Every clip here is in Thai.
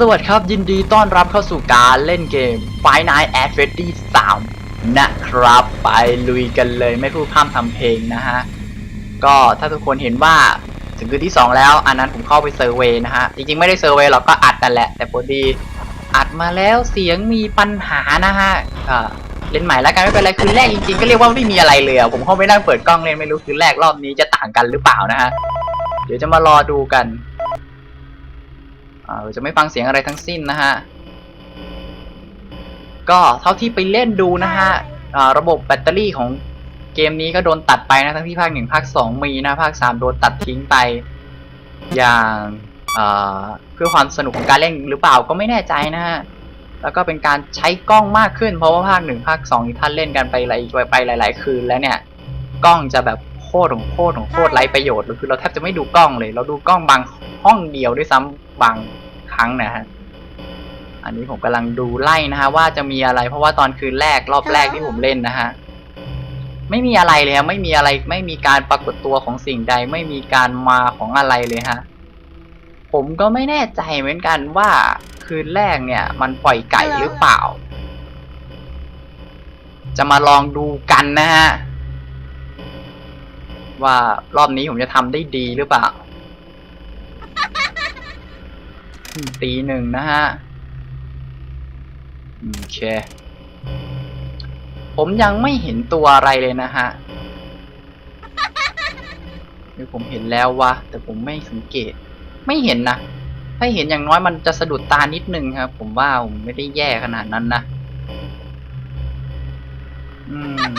สวัสดีครับยินดีต้อนรับเข้าสู่การเล่นเกม f i n i g h t at Freddy's 3นะครับ ไปลุยกันเลยไม่พูดพร่ำทำเพลงนะฮะ ก็ถ้าทุกคนเห็นว่าถึงคืนที่ 2 แล้ว อันนั้นผมเข้าไปเซอร์เวย์นะฮะ จริงๆ ไม่ได้เซอร์เวย์หรอกก็อัดกันแหละ แต่พอดี อัดมาแล้วเสียงมีปัญหานะฮะก็เล่นใหม่แล้วกันไม่เป็นไรคืนแรกจริงๆก็เรียกว่าไม่มีอะไรเลยผมเข้าไปนั่งเปิดกล้องเล่นไม่รู้คืนแรกรอบนี้จะต่างกันหรือเปล่านะฮะเดี๋ยวจะมารอดูกัน จะไม่ฟังเสียงอะไรทั้งสิ้นนะฮะ ก็เท่าที่ไปเล่นดูนะฮะอ่าระบบแบตเตอรี่ของเกมนี้ก็โดนตัดไปนะทั้งที่ภาคหนึ่งภาคสองมีนะภาคสามโดนตัดทิ้งไป อย่างอ่าเพื่อความสนุกของการเล่นหรือเปล่าก็ไม่แน่ใจนะฮะแล้วก็เป็นการใช้กล้องมากขึ้นเพราะว่าภาคหนึ่งภาคสองที่ท่านเล่นกันไปหลายไปหลาย ๆ คืนแล้วเนี่ย กล้องจะแบบโคตรของโคตรของโคตรไร้ประโยชน์เลยคือเราแทบจะไม่ดูกล้องเลย เราดูกล้องบางห้องเดียวด้วยซ้ำ บางครั้งนะฮะ อันนี้ผมกำลังดูไล่นะฮะ ว่าจะมีอะไร เพราะว่าตอนคืนแรกรอบแรกที่ผมเล่นนะฮะ ไม่มีอะไรเลยฮะไม่มีอะไรไม่มีการปรากฏตัวของสิ่งใด ไม่มีการมาของอะไรเลยฮะ ผมก็ไม่แน่ใจเหมือนกันว่าคืนแรกเนี่ย มันปล่อยไก่หรือเปล่า จะมาลองดูกันนะฮะ ว่ารอบนี้ผมจะทำได้ดีหรือเปล่า ตีหนึ่งนะฮะ โอเค ผมยังไม่เห็นตัวอะไรเลยนะฮะหรือผมเห็นแล้ววะ แต่ผมไม่สังเกต ไม่เห็นนะ ถ้าเห็นอย่างน้อยมันจะสะดุดตานิดนึงครับ ผมว่าผมไม่ได้แย่ขนาดนั้นนะ อืม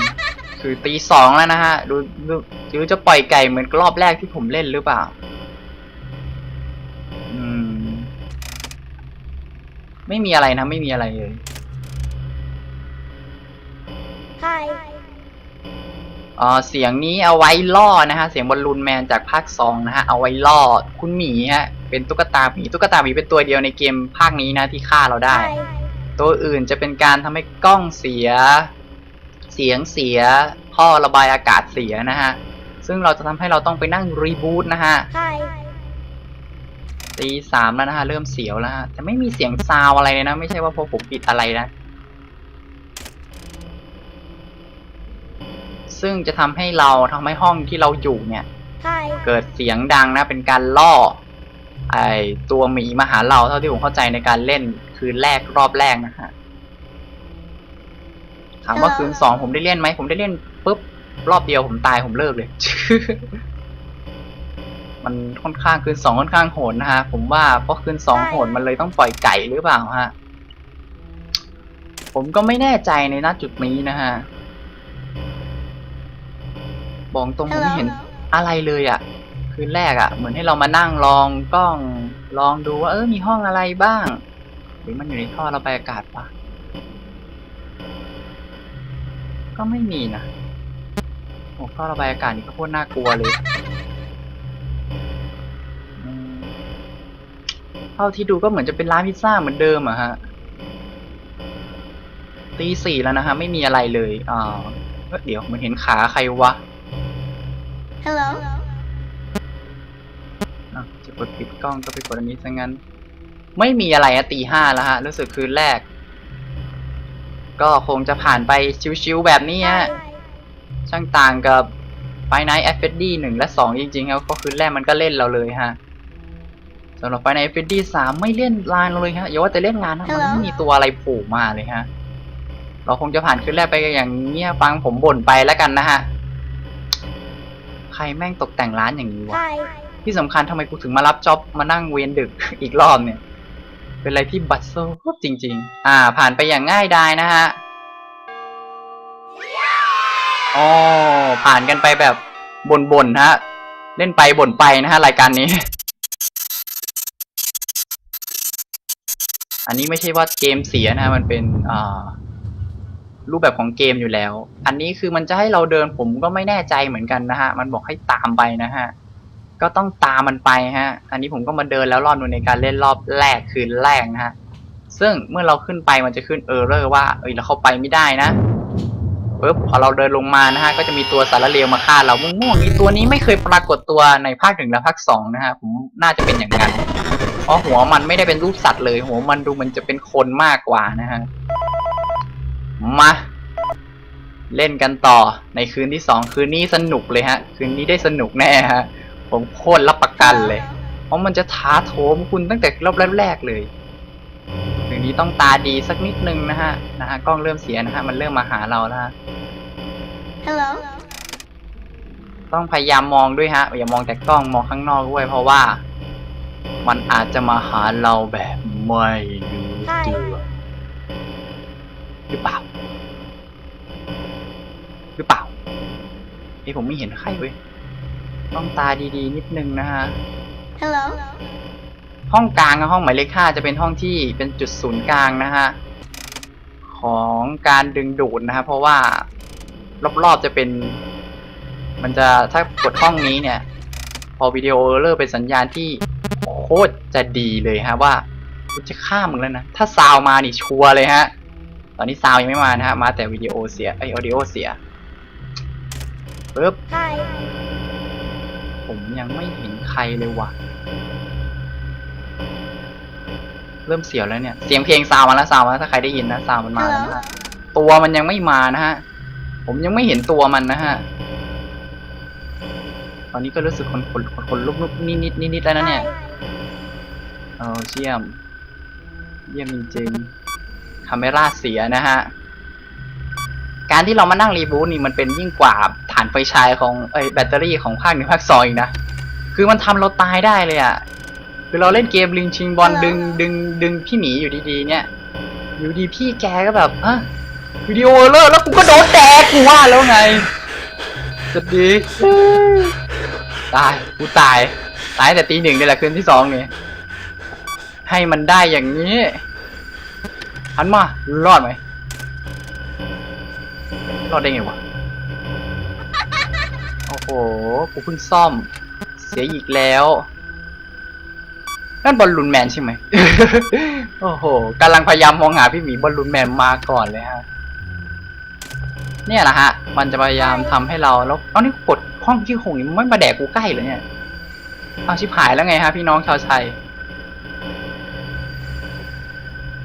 คือตีสองแล้วนะฮะ ดูดูดูจะปล่อยไก่เหมือนรอบแรกที่ผมเล่นหรือเปล่า อืม ไม่มีอะไรนะไม่มีอะไรเลย Hi. เอ่อเสียงนี้เอาไว้ล่อนะฮะ เสียงบอลลูนแมนจากภาคสองนะฮะ เอาไว้ล่อคุณหมีฮะ เป็นตุ๊กตาหมีตุ๊กตาหมีเป็นตัวเดียวในเกมภาคนี้นะที่ฆ่าเราได้ Hi. ตัวอื่นจะเป็นการทำให้กล้องเสีย เสียงเสียท่อระบายอากาศเสียนะฮะ ซึ่งเราจะทำให้เราต้องไปนั่งรีบูตนะฮะ Hi. ตีสามแล้วนะฮะ เริ่มเสียวแล้วฮะแต่ไม่มีเสียงซาวอะไรเลยนะ ไม่ใช่ว่าพวกผมปิดอะไรนะ ซึ่งจะทำให้เราทำให้ห้องที่เราอยู่เนี่ย Hi. เกิดเสียงดังนะ เป็นการล่อ ไอตัวหมีมาหาเราเท่าที่ผมเข้าใจในการเล่นคืนแรกรอบแรกนะฮะถามว่าคืนสองผมได้เล่นไหมผมได้เล่นปุ๊บรอบเดียวผมตายผมเลิกเลย มันค่อนข้างคืนสองค่อนข้างโหดนะฮะ ผมว่าเพราะคืนสองโหดมันเลยต้องปล่อยไก่หรือเปล่าฮะ ผมก็ไม่แน่ใจในณจุดนี้นะฮะ บอกตรงผมไม่เห็นอะไรเลยอะ่ะ คืนแรกอะ่ะ เหมือนให้เรามานั่งลองกล้องลองดูว่าเออมีห้องอะไรบ้าง หรือมันอยู่ในท่อระบายอากาศปะก็ไม่มีนะโอ้ท่อระบายอากาศนี่ก็โคตรน่ากลัวเลย เท่าที่ดูก็เหมือนจะเป็นร้านพิซซ่าเหมือนเดิมอะฮะตีสี่แล้วนะฮะ ไม่มีอะไรเลยอ่าเอ้ยเดี๋ยวมันเห็นขาใครวะ Hello. อะจะกดปิดกล้องก็ไปกดอันนี้ซะงั้น ไม่มีอะไรอะตีห้าแล้วฮะ รู้สึกคืนแรก ก็คงจะผ่านไปชิวๆแบบนี้ฮะ Hi. ช่างต่างกับไฟไนท์แอฟเฟดดี้หนึ่งและสองจริงๆครับก็คืนแรกมันก็เล่นเราเลยฮะ สำหรับไฟไนท์แอฟเฟดดี้สามไม่เล่นลานเราเลยฮะอย่าว่าแต่เล่นงานนะมันไม่มีตัวอะไรโผล่มาเลยฮะ เราคงจะผ่านคืนแรกไปอย่างเงี้ยฟังผมบ่นไปแล้วกันนะฮะ ใครแม่งตกแต่งร้านอย่างนี้วะ Hi. ที่สำคัญทำไมกูถึงมารับจ็อบมานั่งเวียนดึกอีกรอบเนี่ย เป็นอะไรที่บัตโซ่จริง ๆ อ่า ผ่านไปอย่างง่ายดายนะฮะอ๋อผ่านกันไปแบบบ่นๆฮะ เล่นไปบ่นไปนะฮะ รายการนี้ นนี้ไม่ใช่ว่าเกมเสียนะฮะมันเป็นอ่ารูปแบบของเกมอยู่แล้ว อันนี้คือมันจะให้เราเดินผมก็ไม่แน่ใจเหมือนกันนะฮะ มันบอกให้ตามไปนะฮะ ก็ต้องตามมันไปฮะ อันนี้ผมก็มาเดินแล้วรอบนึงในการเล่นรอบแรกคืนแรกนะฮะ ซึ่งเมื่อเราขึ้นไปมันจะขึ้นเออร์เรอร์ว่า เออเราเข้าไปไม่ได้นะ ปุ๊บพอเราเดินลงมานะฮะก็จะมีตัวสารเลวมาฆ่าเราม่วงๆนี่ตัวนี้ไม่เคยปรากฏตัวในภาคหนึ่งและภาคสองนะฮะผมน่าจะเป็นอย่างนั้นเพราะหัวมันไม่ได้เป็นรูปสัตว์เลยหัวมันดูมันจะเป็นคนมากกว่านะฮะมาเล่นกันต่อในคืนที่สองคืนนี้สนุกเลยฮะ คืนนี้ได้สนุกแน่ฮะ ผมโคตรรับประกันเลย เพราะมันจะท้าโถมคุณตั้งแต่รอบแรกๆเลย คืนนี้ต้องตาดีสักนิดนึงนะฮะนะฮะกล้องเริ่มเสียนะฮะมันเริ่มมาหาเราแล้วฮะ Hello. ต้องพยายามมองด้วยฮะ อย่ามองแต่กล้องมองข้างนอกด้วย เพราะว่า มันอาจจะมาหาเราแบบไม่รู้ตัวหรือเปล่า หรือเปล่าเอ้ยผมไม่เห็นใครเว้ยต้องตาดีๆนิดนึงนะฮะ Hello. ห้องกลางกับห้องหมายเลขห้าจะเป็นห้องที่เป็นจุดศูนย์กลางนะฮะของการดึงดูดนะฮะเพราะว่ารอบๆจะเป็น มันจะถ้ากดห้องนี้เนี่ย พอวิดีโอเริ่มเป็นสัญญาณที่โคตรจะดีเลยฮะว่ากูจะฆ่ามึงแล้วนะ ถ้าซาวมานี่ชัวร์เลยฮะ ตอนนี้ซาวยังไม่มานะฮะ มาแต่วิดีโอเสียไอออดิโอเสียปึ๊บ Hi. ผมยังไม่เห็นใครเลยว่ะ เริ่มเสียวแล้วเนี่ย เสียงเพลงซาวมาแล้วซาวมาแล้วถ้าใครได้ยินนะซาวมันมาแล้วนะฮะ Hello. ตัวมันยังไม่มานะฮะ ผมยังไม่เห็นตัวมันนะฮะ ตอนนี้ก็รู้สึกคนคนคนคนลุกลุกนิดนิดนิดนิดแล้วนะเนี่ย Hi. เออเชี่ยม เยี่ยมจริงๆคาเมราเสียนะฮะ การที่เรามานั่งรีบูตนี่มันเป็นยิ่งกว่าฐานไฟฉายของเอ้ยแบตเตอรี่ของภาคหนึ่งภาคสองอีกนะ คือมันทำเราตายได้เลยอะ่ะ คือเราเล่นเกมลิงชิงบอลดึงดึงดึงพี่หมีอยู่ดีๆ เนี่ย อยู่ดีพี่แกก็แบบฮะวิดีโอเลิกแล้วกูก็โดนแดกกูว่าแล้วไงสวัสดีตายกูตาย ตายแต่ตีหนึ่งนี่แหละคืนที่สองนี่ให้มันได้อย่างนี้หันมารอดไหมรอดได้ไงวะโอ้โหกูเพิ่งซ่อม เสียอีกแล้ว นั่นบอลลูนแมนใช่ไหม โอ้โหกำลังพยายามมองหาพี่หมีบอลลูนแมนมาก่อนเลยฮะ เนี่ยแหละฮะ มันจะพยายามทำให้เราแล้ว เอานี่กดห้องที่หงนี่มันไม่มาแดกกูใกล้เลยเนี่ย เอาชิบหายแล้วไงฮะพี่น้องชาวไทย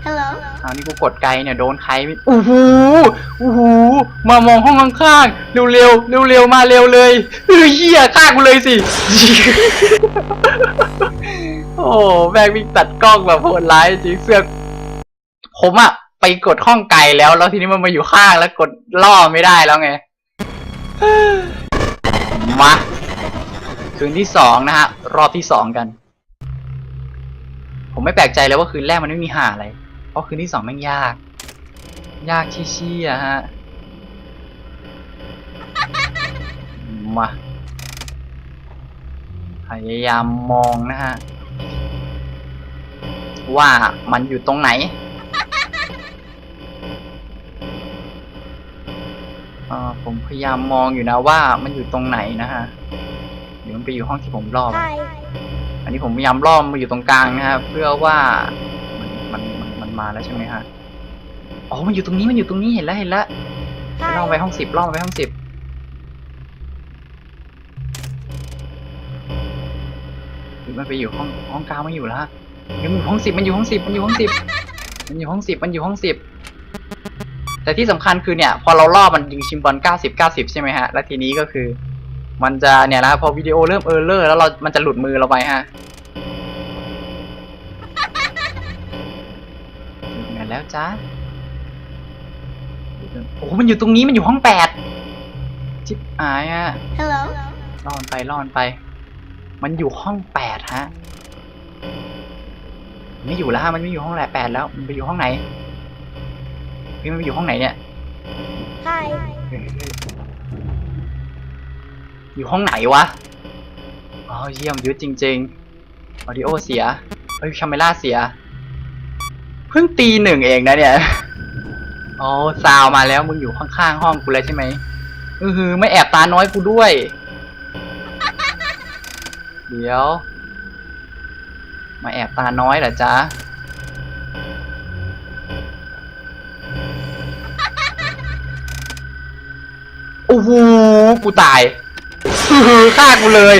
Hello. เอานี่กูกดไกลเนี่ยโดนใครไม่โอ้โหโอ้โหมามองห้องข้างๆ เร็วๆ เร็วๆ มาเร็วเลยเฮ้ยเหี้ยฆ่ากูเลยสิ โอ้แม่งวิ่งตัดกล้องแบบโหดร้ายจริงเสื้อกผมอะไปกดห้องไกลแล้ว แล้วทีนี้มันมาอยู่ข้างแล้วกดล่อไม่ได้แล้วไง มาคืนที่สองนะฮะ รอบที่สองกัน ผมไม่แปลกใจเลยว่าคืนแรกมันไม่มีหาอะไร เพราะคืนที่สองแม่งยาก ยากชี้ชี้อะฮะ มา พยายามมองนะฮะ ว่ามันอยู่ตรงไหนเออผมพยายามมองอยู่นะว่ามันอยู่ตรงไหนนะฮะเดี๋ยวมันไปอยู่ห้องที่ผมรอบ Hi. อันนี้ผมพยายามล่อมมาอยู่ตรงกลางนะครับเพื่อว่ามันมันมันมันมาแล้วใช่ไหมฮะอ๋อมันอยู่ตรงนี้มันอยู่ตรงนี้เห็นแล้วเห็นแล้วล่อไป Hi. ห้องสิบล่อไปห้องสิบหรือมันไปอยู่ห้องห้องกลางไม่อยู่แล้วฮะเดี๋ยว มันอยู่ห้องสิบมันอยู่ห้องสิบมันอยู่ห้องสิบมันอยู่ห้องสิบมันอยู่ห้องสิบแต่ที่สำคัญคือเนี่ย พอเราล่อมันยิงชิมบอลเก้าสิบเก้าสิบใช่ไหมฮะ แล้วทีนี้ก็คือ มันจะเนี่ยนะพอวิดีโอเริ่มเออเลอร์แล้วเรา มันจะหลุดมือเราไปฮะถึงไหนแล้วจ้าโอ้โหมันอยู่ตรงนี้มันอยู่ห้องแปดชิบหายอะ Hello. ล่อนไปล่อนไป มันอยู่ห้องแปดฮะ ไม่อยู่แล้วฮะมันไม่อยู่ห้องแหละแปดแล้ว มันไปอยู่ห้องไหนพี่มันไปอยู่ห้องไหนเนี่ย Hi. อยู่ห้องไหนวะอ๋อเยี่ยมยุดจริงๆออดิโอเสียเฮ้ยคาเมล่าเสีย เพิ่งตีหนึ่งเองนะเนี่ยอ๋อซาวมาแล้วมึงอยู่ข้างๆห้องกูแล้วใช่ไหมอือหือไม่แอบตาน้อยกูด้วย เดี๋ยว มาแอบตาน้อยเหรอจ๊ะโหกูตายฆ่ากูเลย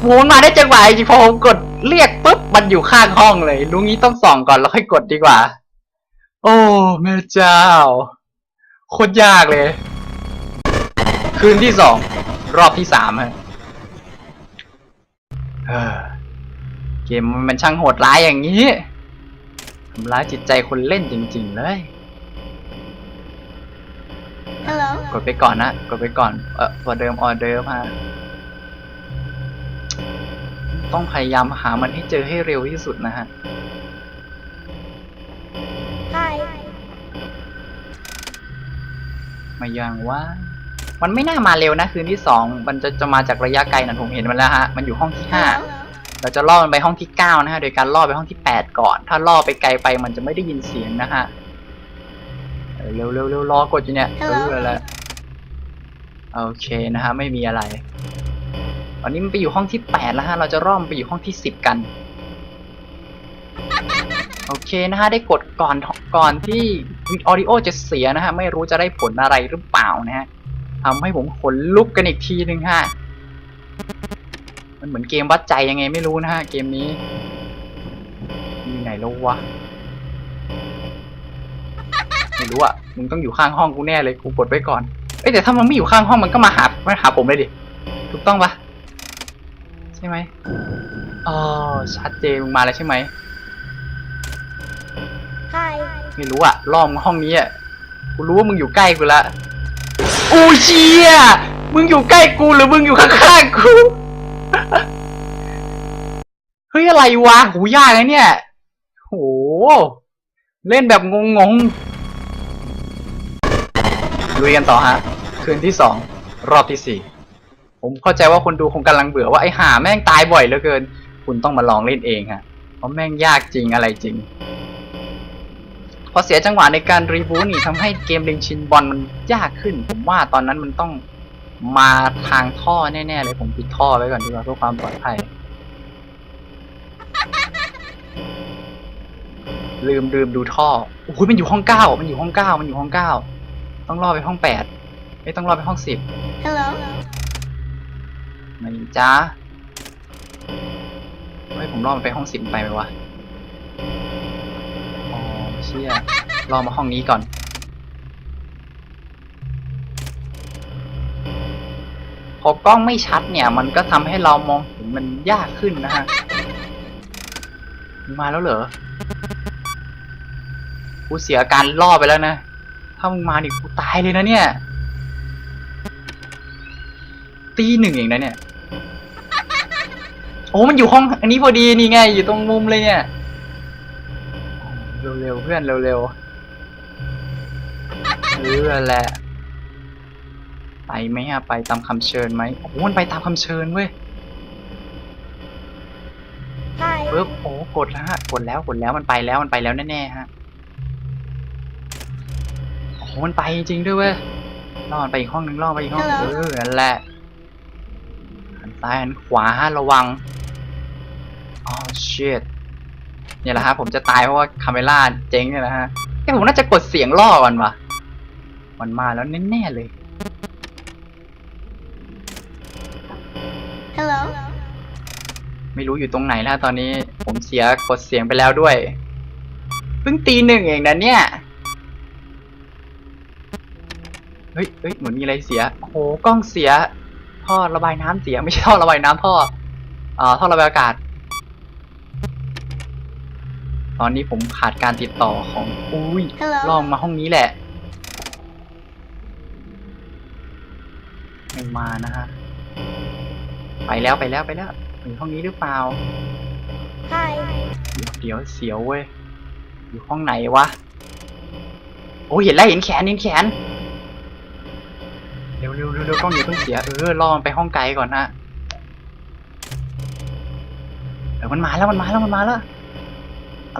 โหมันมาได้จังหวะจริงพอผมกดเรียกปุ๊บมันอยู่ข้างห้องเลยลุงนี้ต้องส่องก่อนแล้วค่อยกดดีกว่า โอ้แม่เจ้าโคตรยากเลย คืนที่สอง รอบที่สามฮะ เออเกมมันช่างโหดร้ายอย่างนี้ทำร้ายจิตใจคนเล่นจริง ๆ เลย Hello. กดไปก่อนนะ กดไปก่อน เออออเดิมออเดิมฮะ ต้องพยายามหามันให้เจอให้เร็วที่สุดนะฮะ Hi. มายังว่า มันไม่น่ามาเร็วนะ คืนที่สอง มันจะจะมาจากระยะไกลนะผมเห็นมันแล้วฮะ มันอยู่ห้องที่ห้า Hello. เราจะล่อมันไปห้องที่เก้านะฮะโดยการล่อไปห้องที่แปดก่อน ถ้าล่อไปไกลไปมันจะไม่ได้ยินเสียงนะฮะเออเร็วเร็วเร็วรอกดอยู่เนี่ยเอ Hello. อแล้วโอเคนะฮะไม่มีอะไรตอนนี้มันไปอยู่ห้องที่แปดแล้วฮะเราจะล่อมนไปอยู่ห้องที่สิบกันโอเคนะฮะได้กดก่อนก่อนที่ออดิโอจะเสียนะฮะไม่รู้จะได้ผลอะไรหรือเปล่านะฮะทำให้ผมขนลุกกันอีกทีหนึ่งฮะ มันเหมือนเกมวัดใจยังไงไม่รู้นะฮะ เกมนี้อยู่ไหนแล้ววะ ไม่รู้อะ มึงต้องอยู่ข้างห้องกูแน่เลย กูกดไว้ก่อน เอ้ยแต่ถ้ามันไม่อยู่ข้างห้องมันก็มาหามาหาผมเลยดิ ถูกต้องปะใช่ไหมอ๋อชัดเจนมึงมาแล้วใช่ไหม Hi. ไม่รู้อะล้อมห้องนี้อะกูรู้ว่ามึงอยู่ใกล้กูละอูเชียมึงอยู่ใกล้กูหรือมึงอยู่ข้างๆกู เฮ้ยอะไรวะหูยากนะเนี่ยโหเล่นแบบงงๆลุยกันต่อฮะ คืนที่สองรอบที่สี่ผมเข้าใจว่าคนดูคงกำลังเบื่อว่าไอ้ห่าแม่งตายบ่อยเหลือเกิน คุณต้องมาลองเล่นเองฮะเพราะแม่งยากจริงอะไรจริง พอเสียจังหวะในการรีบูนี่ทำให้เกมลิงชินบอลมันยากขึ้น ผมว่าตอนนั้นมันต้อง มาทางท่อแน่ๆเลยผมปิดท่อไว้ก่อนดีกว่าเพื่อความปลอดภัย ลืมลืมดูท่อโอ้โหมันอยู่ห้องเก้ามันอยู่ห้องเก้ามันอยู่ห้องเก้าต้องรอไปห้องแปดไม่ต้องรอไปห้องสิบ Hello. ไม่จ้าเฮ้ยผมรอมันไปห้องสิบไปไหมวะอ๋อเชี่ยรอมาห้องนี้ก่อน พอกล้องไม่ชัดเนี่ย มันก็ทำให้เรามองเห็นมันยากขึ้นนะฮะมาแล้วเหรอกูเสียอาการล่อไปแล้วนะ ถ้ามึงมาดิกูตายเลยนะเนี่ย ตีหนึ่งเองนะเนี่ย โอ้มันอยู่ห้อง อันนี้พอดีนี่ไง อยู่ตรงมุมเลยเนี่ย เร็วๆเพื่อนเร็วๆเออแหละ ไปไหมอะไปตามคำเชิญไหมโอ้โหมันไปตามคำเชิญเว้ย Hi. ปึ๊บโอ้กดแล้วฮะกดแล้วกดแล้วมันไปแล้วมันไปแล้วแน่ๆฮะโอ้โหมันไปจริงๆด้วยเว้ยล่อมันไปอีกห้องนึงล่อไปอีกห้องนึง Hello เออนั่นแหละหันซ้ายหันขวาฮะระวังอ๋อ shit เนี่ยแหละฮะผมจะตายเพราะว่าคาเมล่าเจ๊งเนี่ยแหละฮะแต่ผมน่าจะกดเสียงล่อมันว่ะมันมาแล้วแน่ๆเลย ไม่รู้อยู่ตรงไหนแล้วตอนนี้ผมเสียกดเสียงไปแล้วด้วย เพิ่งตีหนึ่งเองนะเนี่ย เฮ้ยเฮ้ยเหมือนมีอะไรเสียโอ้โหกล้องเสีย ท่อระบายน้ำเสียไม่ใช่ท่อระบายน้ำท่อเอ่อท่อระบายอากาศ ตอนนี้ผมขาดการติดต่อของอุ้ย Hello. ลองมาห้องนี้แหละไม่มานะฮะไปแล้วไปแล้วไปแล้ว อยู่ห้องนี้หรือเปล่า Hi. เดี๋ยวเดี๋ยวเสียวเว้ย อยู่ห้องไหนวะ โอ้ยเห็นแล้วเห็นแขนเห็นแขน เร็วเร็วเร็วเร็วกล้องอย่าเพิ่งเสีย เออรอมันไปห้องไกลก่อนนะเออมันมาแล้วมันมาแล้วมันมาแล้ว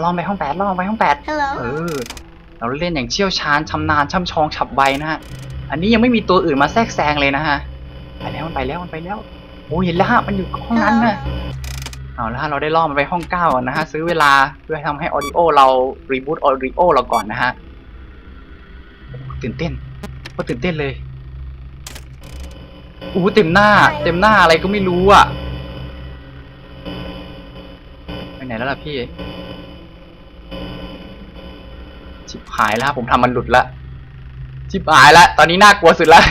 ลองไปห้องแปดลองไปห้องแปดเอ Hello. อเราเล่นอย่างเชี่ยวชาญชำนาญช่ำชองฉับไวนะฮะ อันนี้ยังไม่มีตัวอื่นมาแทรกแซงเลยนะฮะ ไปแล้วมันไปแล้วมันไปแล้ว โอ้ยเห็นแล้วฮะมันอยู่ห้องนั้นนะเอาละฮะเราได้ล่อมันไปห้องเก้าก่อนนะฮะซื้อเวลาเพื่อทำให้ออดิโอเรารีบูตออดิโอเราก่อนนะฮะตื่นเต้นก็ตื่นเต้นเลยอู้เต็มหน้า เต็มหน้าอะไรก็ไม่รู้อะไปไหนแล้วล่ะพี่ชิบหายแล้วผมทำมันหลุดละชิบหายแล้วตอนนี้น่ากลัวสุดละ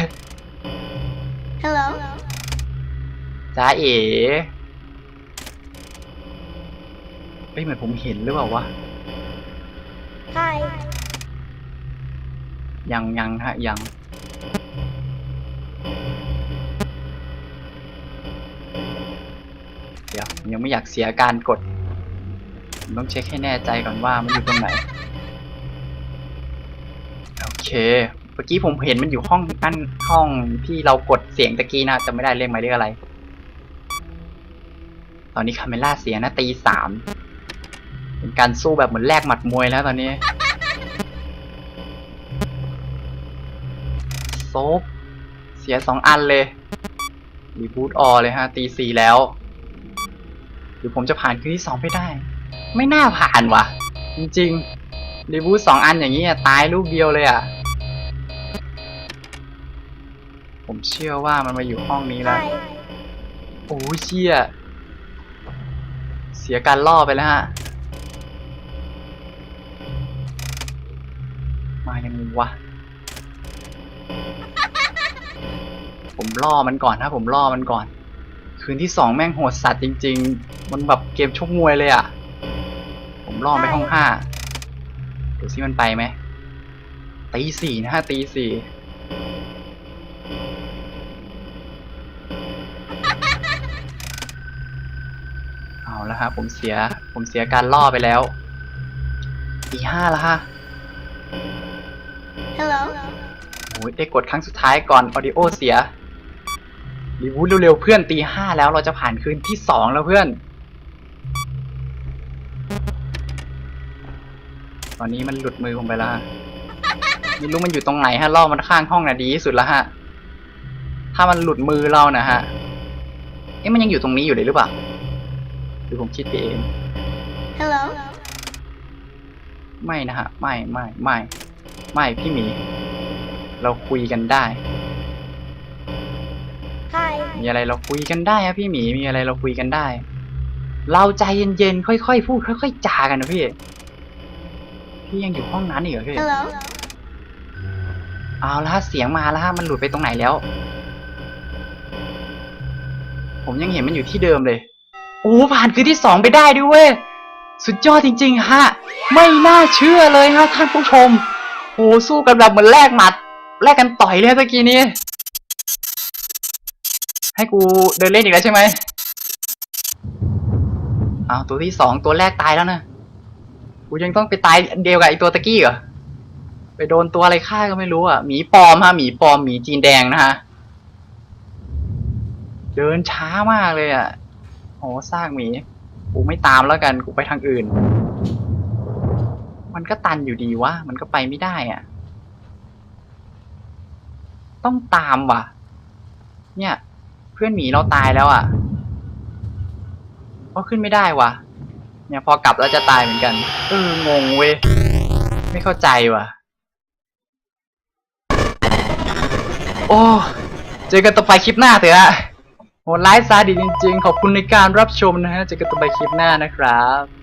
จ้าเอ๋เฮ้ยเหมือนผมเห็นหรือเปล่าวะ Hi. ยังยังฮะยัง เดี๋ยวผมยังไม่อยากเสียการกดผมต้องเช็คให้แน่ใจก่อนว่ามันอยู่ตรงไหน โอเค เมื่อกี้ผมเห็นมันอยู่ห้องนั่นห้องที่เรากดเสียงตะกี้นะจะไม่ได้เลขหมายเลขอะไร ตอนนี้คาเมล่าเสียนะตีสามเป็นการสู้แบบเหมือนแลกหมัดมวยแล้วตอนนี้โซฟเสียสองอันเลยรีบูตออเลยฮะตีสี่แล้วหรือผมจะผ่านคืนที่สองไปได้ ไม่น่าผ่านว่ะ จริงๆรีบูตสองอันอย่างนี้อะตายลูกเดียวเลยอะผมเชื่อว่ามันมาอยู่ห้องนี้แล้ว Hi. โอ้ยเชี่ย เสียการล่อไปแล้วฮะ มายังไงวะ ผมล่อมันก่อนถ้าผมล่อมันก่อน คืนที่สองแม่งโหดสัตว์จริง ๆ มันแบบเกมชกมวยเลยอะ่ะ ผมล่อไปห้องห้าเดี๋ยวซิมันไปไหมตีสี่นะฮะตีสี่ แล้วฮะผมเสีย ผมเสียการล่อไปแล้วตีห้าแล้วฮะ Hello. โอ้ยได้กดครั้งสุดท้ายก่อนออดิโอเสียรีวูดเร็วๆเพื่อนตีห้าแล้วเราจะผ่านคืนที่สองแล้วเพื่อน ตอนนี้มันหลุดมือผมไปแล้วฮะไม่รู้มันอยู่ตรงไหนฮะล่อมันข้างห้องน่ะดีที่สุดแล้วฮะ ถ้ามันหลุดมือเรานะฮะเอ๊ะมันยังอยู่ตรงนี้อยู่เลยหรือเปล่าห รือผมคิดไปเอง Hello. ไม่นะฮะ ไม่ไม่ไม่ไม่พี่หมี เราคุยกันได้ Hi. มีอะไรเราคุยกันได้ครับพี่หมีมีอะไรเราคุยกันได้ เราใจเย็นๆค่อยๆพูดค่อยๆจากันนะพี่ พี่ยังอยู่ห้องนั้นอีกเหรอพี่ Hello. เอาละฮะเสียงมาแล้วฮะมันหลุดไปตรงไหนแล้ว ผมยังเห็นมันอยู่ที่เดิมเลย โอ้ผ่านคืนที่สองไปได้ด้วยเว้ยสุดยอดจริง ๆ ฮะ ไม่น่าเชื่อเลยฮะท่านผู้ชมโอ้สู้กันแบบเหมือนแลกหมัดแลกกันต่อยเลยเมื่อกี้นี้ ให้กูเดินเล่นอีกแล้วใช่ไหมอ้าวตัวที่สองตัวแรกตายแล้วนะกูยังต้องไปตายเดียวกับไอตัวตะกี้เหรอไปโดนตัวอะไรฆ่าก็ไม่รู้อะหมีปลอมฮะหมีปลอมหมีจีนแดงนะฮะเดินช้ามากเลยอะ หซากหมีกูไม่ตามแล้วกันกูไปทางอื่น มันก็ตันอยู่ดีวะมันก็ไปไม่ได้อะต้องตามว่ะ เนี่ย เพื่อนหมีเราตายแล้วอะก็ขึ้นไม่ได้ว่ะ เนี่ยพอกลับแล้วจะตายเหมือนกัน เอองงเว้ยไม่เข้าใจว่ะ โอ้ เจอกันต่อไปคลิปหน้าเถอะ โหดร้ายซาดิสจริงๆ ขอบคุณในการรับชมนะฮะเจอกันต่อไปคลิปหน้านะครับ